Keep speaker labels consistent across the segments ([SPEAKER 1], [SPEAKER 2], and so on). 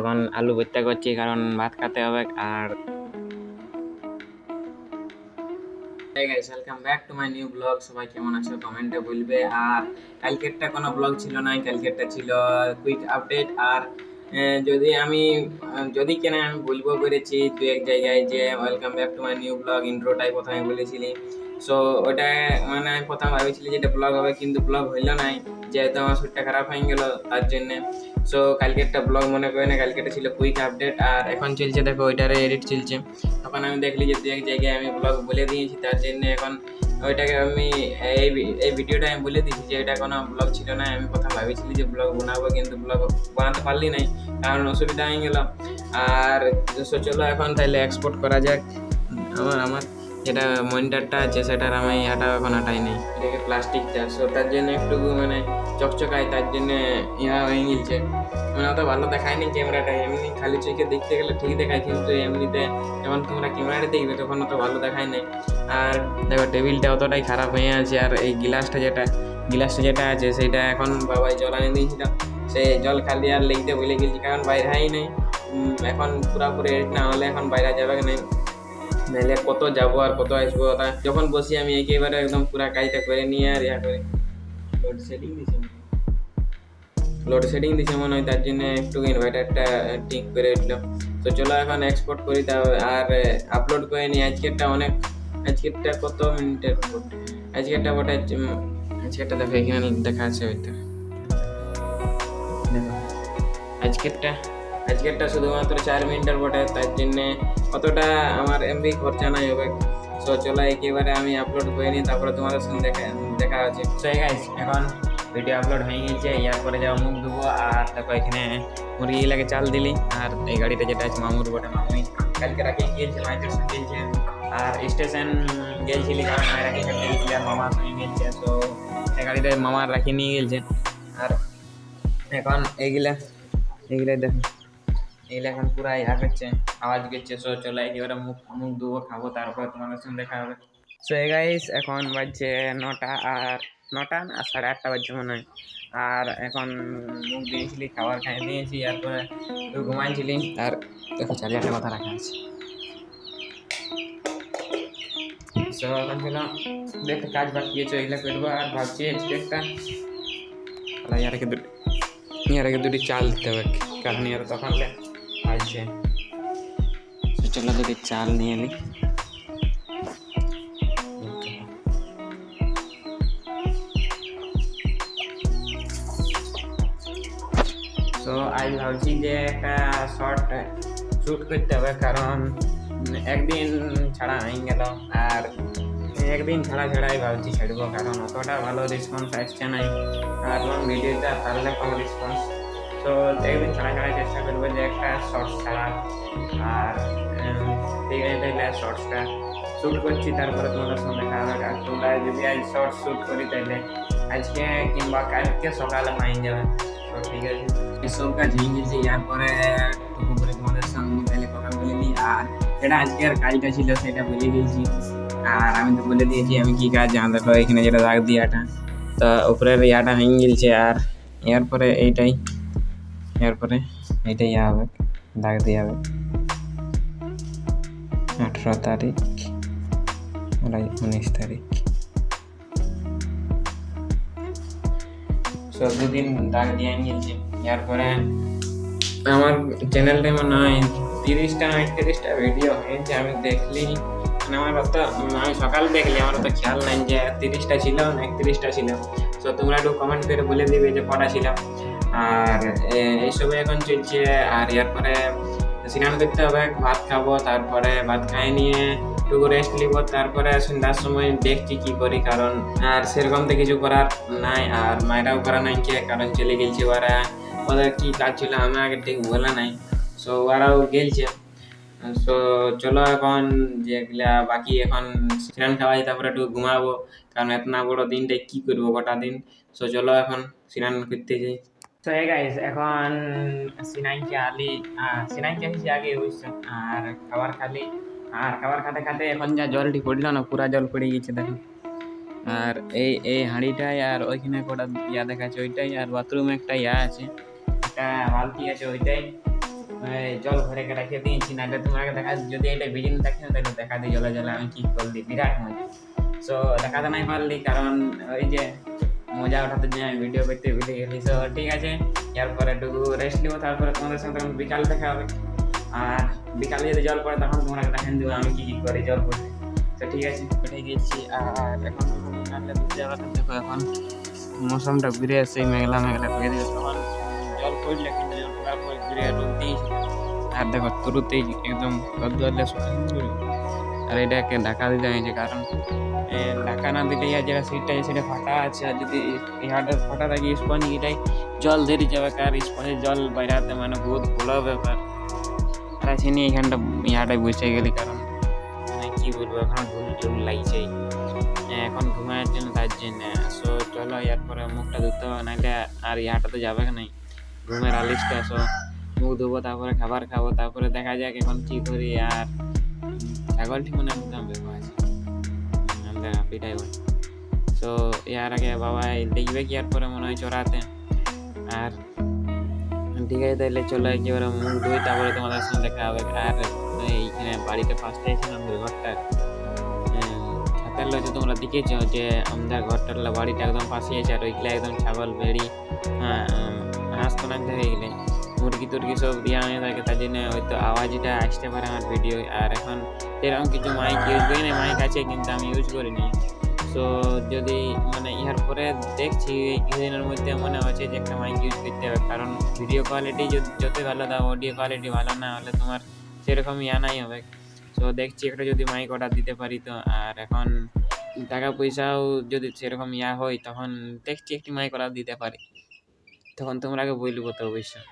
[SPEAKER 1] এখন আলু ভর্তা করছি, কারণ ভাত খেতে হবে আর welcome back to my new blog সবাই কেমন আছো? কমেন্টে বলবে। আর কালকেরটা কোনো ব্লগ ছিল না কালকেরটা ছিল কুইক আপডেট আর যদি আমি যদি কেন আমি বলব করেছি দু এক জায়গায় যে welcome back to my new blog ইন্ট্রোটাই প্রথমে বলেছিলি। সো ওটা মানে আমি প্রথম ভাবেছিলি যে এটা ব্লগ হবে, কিন্তু ব্লগ হইল নাই যেহেতু আমার শরীরটা খারাপ হয়ে গেল তার জন্যে। সো কালকে একটা ব্লগ মনে করে না, কালকে ছিল কুইক আপডেট আর এখন চলছে দেখো ওইটারে এডিট চলছে। তখন আমি দেখলি যে দু এক জায়গায় আমি ব্লগ বলে দিয়েছি, তার জন্য এখন ওইটাকে আমি, এই এই ভিডিওটা আমি বলে দিচ্ছি যে এটা কোনো ব্লগ ছিল না, আমি কথা ভাবিছিলি যে ব্লগ বানাবো কিন্তু ব্লগ বানাতে পারলি নাই, কারণ অসুবিধা হয়ে গেল। আর চলো এখন তাহলে এক্সপোর্ট করা যাক। আমার আমার যেটা মনিটরটা আছে, সেটার আমি এটা এখন হাঁটাই নেই। এটাকে প্লাস্টিকটা সো তার জন্য একটু মানে চকচকায়, তার জন্য ইয়া হয়ে গেছে। মানে অত ভালো দেখায় নি ক্যামেরাটা। এমনি খালি চোখে দেখতে গেলে ঠিক দেখায়, কিন্তু এমনিতে যখন তোমরা ক্যামেরাটা দেখবে, তখন অত ভালো দেখায় নাই। আর দেখো, টেবিলটা অতটাই খারাপ হয়ে আছে। আর এই গ্লাসটা যেটা গ্লাসটা যেটা আছে, সেটা এখন বাবাই জল আনে দিয়েছিল সে জল খালি আর লিখতে ভুলে গেছি, কারণ বাইরে হাই নাই। এখন পুরাপুরি না হলে এখন বাইরে যাবে না নাহলে কত যাব আর কত আসব ওটা যখন বসি আমি একেবারে একদম পুরা কাজটা করে নিয়ে আর ইয়া করে। লোড সেটিং দিছি লোড দিছে মনে হয় তার জন্য একটু ইনভার্টারটা ঠিক করে উঠল। তো চলো এখন এক্সপোর্ট করি তা আর আপলোড করে নিই। আজকেরটা অনেক আজকেরটা কত মিনিটের আজকেরটা বটে আজকেরটা দেখো এখানে দেখা আছে ওইটা আজকেরটা আজকেরটা শুধুমাত্র চার মিনিটের বটে, তার জন্যে অতটা আমার এমবি খরচা নাই হবে। সো চলো একেবারে আমি আপলোড করে নিই, তারপরে তোমাদের সঙ্গে দেখা দেখা আছে সো গাইস এখন ভিডিও আপলোড হয়ে গেছে ইয়ার পরে যাও মুখ ধুবো, আর তারপর এখানে মুরগি লাগে চাল দিলি, আর এই গাড়িটা যেটা আছে মামুর বটে, মামুই। কালকে রাখি গিয়েছে মাইকের সঙ্গে গিয়েছে। আর স্টেশন গিয়েছিলি, কারণ মায়ের রাখি গেছিল আর মামার সঙ্গে গেছে তো এই গাড়িটা মামার রাখি নিয়ে গেছে আর এখন এইগুলা এইগুলা দেখো। এইগুলা এখন পুরাই ইয়া করছে আওয়াজ করছে সো চলো একেবারে মুখ মুখ ধুবো, খাব, তারপর তোমাদের সঙ্গে দেখা হবে। সো গাইস এখন বাজছে নটা আর, নটা না, সাড়ে আটটা বাজছে মনে হয়। আর এখন মুখ দিয়েছিলি খাবার খাই, দিয়েছি তারপরে একটু ঘুমাইছিলি। আর দেখো চারিয়াটা কথা রাখা আছে। সো এখন ছিল দেখো, কাজ বাকি আছে এগুলো করব, আর ভাবছি আজকে একটা ইয়ারকে দুটো ইয়ারকে দুটি চাল দিতে হবে, কারণ ইয়ার তখন তো চলো দুটি চাল নিয়ে নিই তো আজ ভাবছি যে একটা শর্ট শ্যুট করতে হবে কারণ একদিন ছাড়া হয়ে গেল আর একদিন ছাড়া ছাড়াই ভাবছি ছাড়বো কারণ অতটা ভালো রেসপন্স আসছে নাই। আর এবং ভিডিওটা পারলে কম রেসপন্স তো একদিন ছাড়া ছাড়াই চেষ্টা করব যে একটা শর্টস ছাড়ার আর আছে তাহলে শর্টসটা শ্যুট করছি, তারপরে তোমাদের সঙ্গে দেখা আর তোমরা যদি আজ শর্টস শ্যুট করি, তাহলে আজকে কিংবা কালকে সকালে মাইন যাবে। তো ঠিক আছে। এসব কাজ হয়ে গেছে ইয়ার পরে করে তোমাদের সঙ্গে তাহলে কথা বলে নিই আর যেটা আজকের কাজটা ছিল, সেটা বলে দিয়েছি। আর আমি তো বলে দিয়েছি, আমি কি কাজ? পারো এখানে যেটা দাগ দিয়াটা তো উপরের ইয়াটা ভেঙে গেছে, আর এর পরে এইটাই। এরপরে এইটাই ইয়া হবে, দাগ দিয়ে হবে। আঠেরো তারিখ উনিশ তারিখ। চোদ্দ দিন দাগ দিয়ে নিয়েছি এরপরে আমার চ্যানেলটা মনে হয় তিরিশটা একত্রিশটা ভিডিও হয়েছে, আমি দেখলি। মানে আমার অত, আমি সকাল দেখলি, আমার তো খেয়াল নাই যে তিরিশটা ছিল না একত্রিশটা ছিল। তো তোমরা একটু কমেন্ট করে বলে দিবে যে কটা ছিল। আর এইসবে এখন চলছে। আর এরপরে স্নান করতে হবে, ভাত খাব, তারপরে ভাত খাই নিয়ে একটু রেস্ট নিব, তারপরে সন্ধ্যার সময় দেখছি কি করি, কারণ আর সেরকম তো কিছু করার নাই, আর মায়েরাও করা নাই কে, কারণ চলে গেছে ওরা। ওদের কি কাজ ছিল আমি আগে ঠিক বলে নাই। সো ওরাও গেলছে। সো চলো এখন যেগুলা বাকি এখন স্নান খাওয়াই, তারপরে একটু ঘুমাবো, কারণ এত বড় দিনটা কি করব গোটা দিন? সো চলো এখন স্নান করতে যাই। তো এই গাইস এখন সিনাইকে আলি সিনাইকে আসছি আগে, বুঝছ? আর খাবার খালি, আর খাবার খাতে খাতে এখন যা জলটি পড়ল না, পুরা জল পড়ে গেছে দেখো। আর এই এই হাঁড়িটাই আর ওইখানে কটা ইয়া দেখাচ্ছে, ওইটাই, আর বাথরুমে একটা ইয়া আছে, একটা বালতি আছে, ওইটাই। জল ভরে কে রেখে দিয়েছি, নাহলে তোমাকে দেখা, যদি এটা বিজিন থাকে না তাহলে দেখা দিই জলে জলে, আমি কি করলি বিরাট মজা। সো দেখাতে নাই পারলি, কারণ ওই যে মজা ওঠাতে যে আমি ভিডিও করতে ভুলে গেলি। সো ঠিক আছে, এরপরে একটু রেস্ট নিবো, তারপরে তোমাদের সঙ্গে বিকাল দেখা হবে। আর বিকালে যদি জল পড়ে, তখন তোমরা দেখান দেবো, আমি কী কী করি জল পড়ে তো ঠিক আছে, উঠে গেছি, আর এখন দেখো এখন মৌসুমটা ঘুরে আসছে মেঘলা মেঘলা করে দিয়েছে। তখন জল পড়লে কিন্তু জল পড়ার পর ঘুরে আর দেখো, তুরুতেই একদম আর এটাকে ঢাকা দিতে হয়েছে, কারণ ঢাকা না দিলে ইয়া যেটা সিটটা সেটা ফাটা আছে। আর যদি ইহাটা ফাটা থাকে স্পঞ্জ এটাই জল ধরে যাবে কার স্পঞ্জের জল বাইরাতে মানে বহুত ভালো ব্যাপার। আর আছে নিয়ে এখানটা ইহাটাই বসে গেলি, কারণ মানে কি বলব, এখন ভুল টুল লাগছে। এখন ঘুমানোর জন্য তার জন্য। সো চলো, এরপরে মুখটা ধুতে হবে, নাহলে আর ইহাটা তো যাবে নাই? ঘুমের আলিশটা সো মুখ ধুবো, তারপরে খাবার খাব, তারপরে দেখা যাক এখন কি করি আর ছাগলটি মনে হয় পিটাই বল। তো ইয়ার আগে বাবাই দেখবে কি আর পরে মনে হয় চড়াতে। আর ঠিক আছে তাহলে চলো একেবারে মুখ ধুই তারপরে তোমাদের সঙ্গে দেখা হবে। আর এইখানে বাড়িতে পাশে ছিলাম আমাদের ঘরটা। ছাতের লজে তোমরা দেখেছ যে আমাদের ঘরটার বাড়িটা একদম পাশে আছে, আর ওইগুলা একদম ছাগল, ভেড়ি হ্যাঁ হাঁস তো হয়ে গেলে। মুরগি টুরগি সব দিয়া হয়ে থাকে তার জন্য হয়তো আওয়াজটা আসতে পারে আমার ভিডিও আর এখন এরকম কিছু মাইক ইউজ করি না মাইক আছে কিন্তু আমি ইউজ করিনি সো যদি মানে ইহার পরে দেখছি, এই কিছুদিনের মধ্যে মনে হচ্ছে যে একটা মাইক ইউজ করতে হবে। কারণ ভিডিও কোয়ালিটি যতই ভালো দাও অডিও কোয়ালিটি ভালো না হলে তোমার সেরকম ইয়া নাই হবে। সো দেখছি একটা যদি মাইক অর্ডার দিতে পারি তো। আর এখন টাকা পয়সাও যদি সেরকম ইয়া হয়, তখন দেখছি একটি মাইক অর্ডার দিতে পারি। তখন তোমরাকে বলব তো অবশ্যই।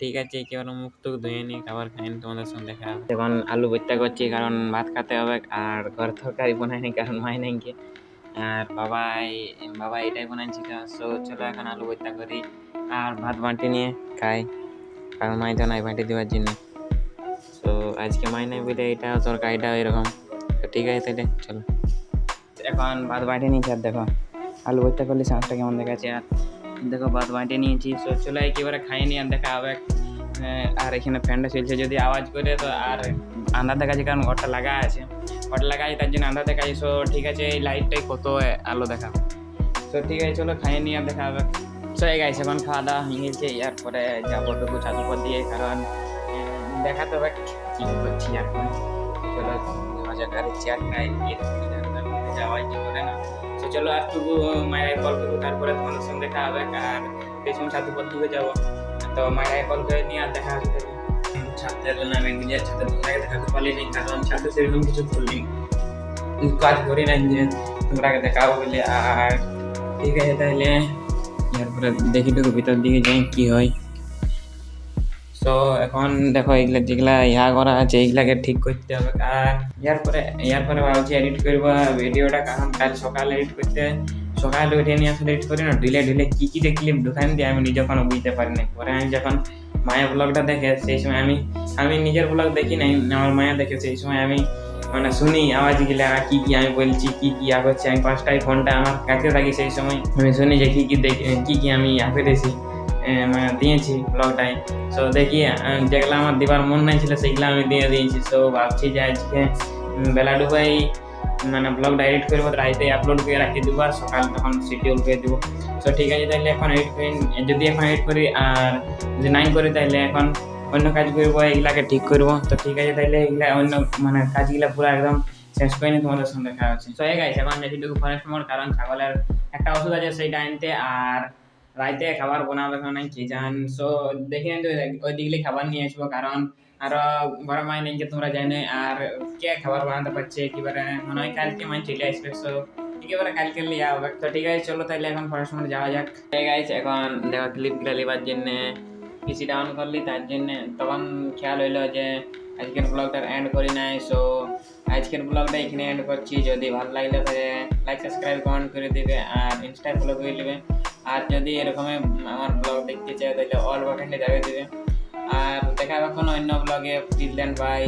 [SPEAKER 1] ঠিক আছে একেবারে মুখ টুক ধুয়ে নিই খাবার খাই নি, তোমাদের সঙ্গে দেখা এখন আলু ভর্তা করছি কারণ ভাত খেতে হবে আর ঘর তরকারি বানাইনি কারণ মাই নাই আর বাবাই বাবা এটাই বানাইছিল সো চলো এখন আলু ভর্তা করি আর ভাত বাটি নিয়ে খাই। কারণ মাই তো নাই বাটি দেওয়ার জন্য। তো আজকে মাই নাই বলে এটা তরকারিটা এরকম। তো ঠিক আছে তাহলে চলো। এখন ভাত বাটি নিয়েছি আর দেখো। আলু ভর্তা করলে সাঁসটা কেমন দেখাচ্ছে আর দেখো ভাত বাটি নিয়েছি তো চলো একেবারে খাই নি আর দেখা হবে আর এখানে ফ্যানটা চলছে যদি আওয়াজ করে তো আর আন্ধার দেখাচ্ছে কারণ ঘরটা লাগা আছে ঘরটা লাগা আছে তার জন্য আন্ধার দেখাচ্ছে সো ঠিক আছে এই লাইটটাই কত আলো দেখা সো ঠিক আছে চলো খাইয়ে নিয়ে দেখা হবে সো এই গাইছে এখন খাওয়া দাওয়া হয়ে গেছে এরপরে যাব টুকু ছাদ উপর দিয়ে কারণ দেখাতে হবে কি করছি আর চলো মজা করে চেয়ারটাই যাওয়াই যে করে না চলো আর টুকু মায়ের কল করব তারপরে তোমাদের সঙ্গে দেখা হবে, আর পেছন ছাদ উপর দিকে যাব। তো মায়ের কল করে নিয়ে আর দেখা হবে। ছাদে নামে নিজের ছাদে তোমরাকে দেখাতে পারিনি কারণ ছাদে সেরকম কিছু করলি কাজ করি নাই যে তোমরাকে দেখাবো বলে, আর ঠিক আছে তাহলে, এরপরে দেখি টুকু ভিতর দিকে যাই, কি হয়। তো এখন দেখো এগুলা যেগুলা ইয়া করা আছে, এইগুলাকে ঠিক করতে হবে। আর ইয়ার পরে ইয়ার পরে ভাবছি এডিট করব ভিডিওটা, কারণ কাল সকালে এডিট করতে, সকালে উঠে নিয়ে আসলে এডিট করি না, ঢিলে ঢিলে কী কি ক্লিপ ঢুকান দিয়ে আমি নিজে কোনো বুঝতে পারি না পরে আমি যখন মায়ের ব্লগটা দেখে, সেই সময় আমি আমি নিজের ব্লগ দেখি নাই, আমার মায়া দেখে সেই সময় আমি মানে শুনি আওয়াজ গিলা কি কি আমি বলছি, কি কি ইয়া করছি, আমি পাঁচটায় ফোনটা আমার কাছে থাকি সেই সময় আমি শুনি যে কি কি দেখি, কি কি আমি ইয়া করেছি। দিয়েছি ব্লগটায় সো দেখি যেগুলো আমার দিবার মন নাই ছিল সেগুলো আমি দিয়ে দিয়েছি। সো ভাবছি যে আজকে বেলা ডুবাই মানে ব্লগটা এডিট করব, রাইতে আপলোড করে রাখি দেবো আর সকাল তখন শিডিউল করে দেবো। সো ঠিক আছে তাহলে এখন এডিট করি, যদি এখন এডিট করি, আর যদি নাই করি তাহলে এখন অন্য কাজ করব এগুলাকে ঠিক করব। তো ঠিক আছে তাহলে এগুলা অন্য মানে কাজগুলো পুরো একদম শেষ করে তোমাদের সঙ্গে দেখা হচ্ছে। তো এই গাইছে এখন যেটুকু ফরেস্ট মোড় কারণ ছাগলের একটা ওষুধ আছে, সেইটা আনতে, আর রাইতে খাবার বানাবে কেন কি জান? সো দেখি ওই দিকলে খাবার নিয়ে আসব, কারণ আরও বড় মাই নেই তোমরা জানে, আর কে খাবার বানাতে পারছে? একেবারে মনে হয় কালকে মাই চলে আসবে সো একেবারে কালকে লিয়ে হবে। তো ঠিক আছে, চলো তাহলে এখন পড়াশোনা যাওয়া যাক। আছে এখন দেখো ক্লিপগুলো নেবার জন্য পিসি ডাউন করলি, তার জন্য তখন খেয়াল হইল যে আজকের ব্লগটা এন্ড করি নাই সো আজকের ব্লগটা এখানে এন্ড করছি। যদি ভালো লাগলে তাহলে লাইক সাবস্ক্রাইব কমেন্ট করে দিবে, আর ইনস্টায় ফলো করে দিবে। আর যদি এরকম আমার ব্লগ দেখতে চাও, তাহলে অল বাটনটি যাবে দেবে। আর দেখা হবে কোনো অন্য ব্লগে টিল বাই